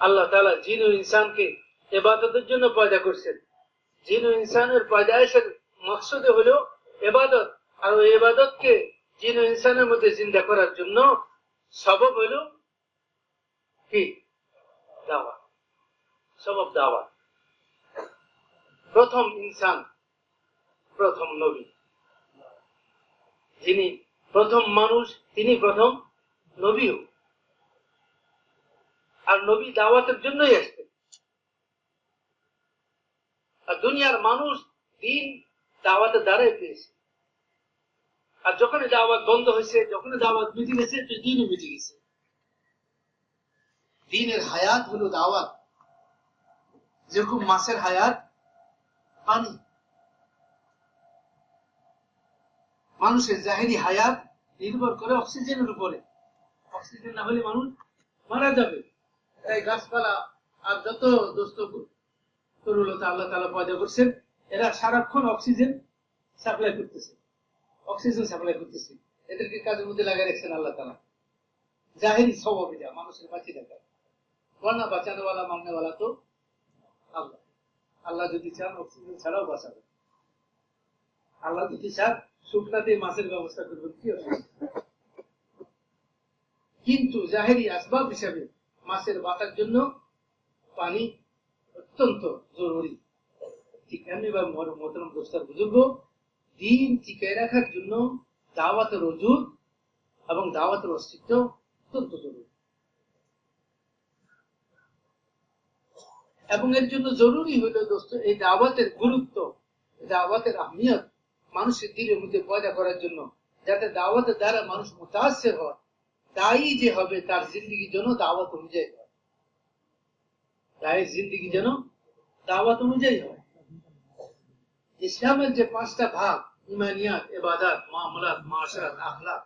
আল্লাহ তালা জিন ইনসানকে এবাদতের জন্য পয়দা করছেন। জিন ও ইনসানের পয়দায়েশের মকসদে হলো এবাদত। আর ওই এবাদতকে জিন ইনসানের মধ্যে জিন্দা করার জন্য সবব হইল কি? দাওয়া সবব দাওয়া প্রথম ইনসান, প্রথম নবী। যিনি প্রথম মানুষ, তিনি প্রথম নবীও আর নবী দাওয়াতের জন্যই আসতেন আর দুনিয়ার মানুষ দিন দাওয়াতের দ্বারাই পেয়েছে। আর যখন দাওয়াত বন্ধ হয়েছে যখন দাওয়াত মিটে গেছে দিনও মিটে গেছে দিনের হায়াত হলো দাওয়াত। যেরকম মাসের হায়াত, পানি। মানুষের জাহেরি হায়াত নির্ভর করে অক্সিজেনের উপরে। অক্সিজেন না হলে মানুষ মারা যাবে। তাই গাছপালা আর যত দোস্ত আল্লাহ তালা পয়দা করছেন, এরা সারাক্ষণ অক্সিজেন সাপ্লাই করতেছে। অক্সিজেন সাপ্লাই করতেছে। এদেরকে কাজের মধ্যে লাগাই রেখেছেন আল্লাহ তালা জাহেরি যা, মানুষের বাঁচিয়ে দেখায় বর্ণা বাঁচানোওয়ালা, মারনেওয়ালা তো আল্লাহ। আল্লাহ যদি চান, অক্সিজেন ছাড়াও বাঁচাবে আল্লাহ যদি চান শুকনাতে মাছের ব্যবস্থা করবেন, কি কিন্তু জাহেরি আসবাব হিসাবে মাছের বাঁচার জন্য পানি অত্যন্ত জরুরি। ঠিক এমনি বা মোহতরম দোস্তার বুজুর্গ দিন টিকায় রাখার জন্য দাওয়াতের অজুদ এবং দাওয়াতের অস্তিত্ব অত্যন্ত জরুরি। এবং এর জন্য জরুরি হইল দোস্ত, এই দাওয়াতের গুরুত্ব, দাওয়াতের আহমিয়ত মানুষের দিলের মধ্যে পয়দা করার জন্য, যাতে দাওয়াতের দ্বারা মানুষ মুতাসের হয়। তাই যে হবে তার জিন্দগি যেন দাওয়াত অনুযায়ী হয়। তাই জিন্দগি যেন দাওয়াত অনুযায়ী হয়। ইসলামের যে পাঁচটা ভাগ, ইমানিয়াত, এবাদাত, মামলাত, মাশরাত, আখলাক,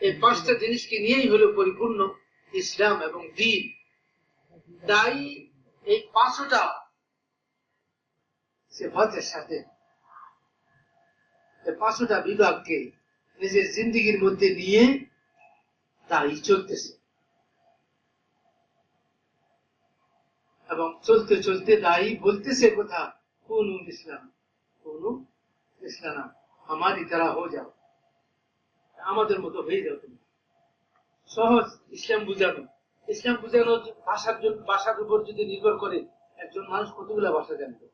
এই পাঁচটা জিনিসকে নিয়েই হলো পরিপূর্ণ ইসলাম এবং দিন। তাই এই পাঁচটা সেফাতের সাথে পাঁচটা বিভাগকে নিজের জিন্দগির মধ্যে নিয়ে তাই চলতেছে। এবং চলতে চলতে দায়ী বলতেছে কথা, কোন ইসলাম কোন ইসলাম, আমারই তারা হয়ে যাও। আমাদের মতো হয়ে যাও তুমি। সহজ ইসলাম বুঝানো। ইসলাম বুঝানো ভাষার জন্য ভাষার উপর যদি নির্ভর করে একজন মানুষ কতগুলা ভাষা জানবে?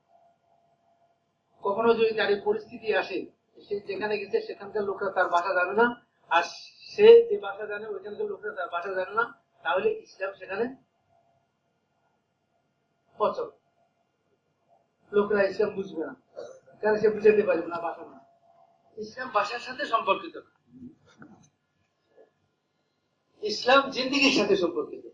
কখনো যদি তার পরিস্থিতি আসে সে যেখানে গেছে সেখানকার লোকরা তার ভাষা জানে না। আর সে যে ভাষা জানে ওইখানকার লোকরা তার ভাষা জানে না। তাহলে ইসলাম সেখানে পচক লোকরা ইসলাম বুঝবে না। কারণ সে বুঝাতে পারবে না ভাষা না? ইসলাম ভাষার সাথে সম্পর্কিত ইসলাম জিন্দিগির সাথে সম্পর্কিত।